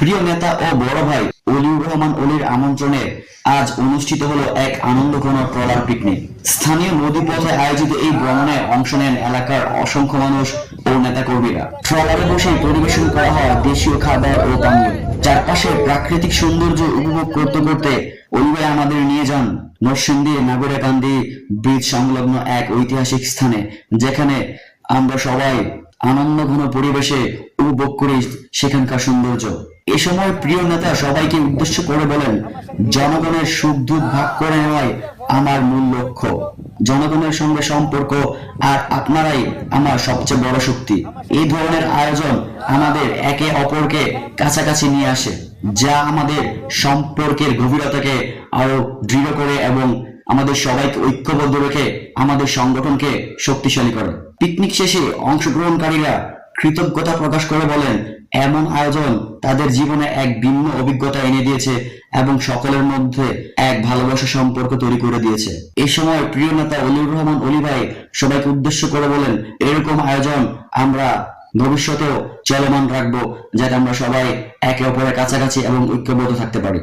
প্রিয় নেতা ও বড় ভাই, অলিউর রহমান অলির আমন্ত্রণে আজ অনুষ্ঠিত হলো এক আনন্দঘন ট্রলার পিকনিক। স্থানীয় নদী পথে আয়োজিত এই ভ্রমণে অংশ নেন এলাকার অসংখ্য মানুষ ও নেতাকর্মীরা। ট্রলারে বসে পরিবেশন করা হয় দেশীয় খাবার ও পানীয় চারপাশে প্রাকৃতিক সৌন্দর্য উপভোগ করতে করতে অলিভাই আমাদের নিয়ে যান নরসিংদী নাগরিকান্দি ব্রিজ সংলগ্ন এক ঐতিহাসিক স্থানে, যেখানে আমরা সবাই আনন্দঘন পরিবেশে উপভোগ করি সেখানকার সৌন্দর্য। এ সময় প্রিয় নেতা সবাইকে উদ্দেশ্য করে বলেন, জনগণের সুখ দুঃখ ভাগ করে নেওয়াই আমার মূল লক্ষ্য। জনগণের সঙ্গে সম্পর্ক আর আপনারাই আমার সবচেয়ে বড় শক্তি। এই ধরনের আয়োজন আমাদের একে অপরকে কাছাকাছি নিয়ে আসে, যা আমাদের সম্পর্কের গভীরতাকে আরও দৃঢ় করে এবং আমাদের সবাইকে ঐক্যবদ্ধ রেখে আমাদের সংগঠনকে শক্তিশালী করে। পিকনিক শেষে অংশগ্রহণকারীরা কৃতজ্ঞতা প্রকাশ করে বলেন, এমন আয়োজন তাদের জীবনে এক ভিন্ন অভিজ্ঞতা এনে দিয়েছে এবং সকলের মধ্যে এক ভালোবাসা সম্পর্ক তৈরি করে দিয়েছে। এই সময় প্রিয় নেতা অলিউর রহমান অলি ভাই সবাইকে উদ্দেশ্য করে বলেন, এরকম আয়োজন আমরা ভবিষ্যতেও চলমান রাখব যাতে আমরা সবাই একে অপরের কাছাকাছি এবং ঐক্যবদ্ধ থাকতে পারি।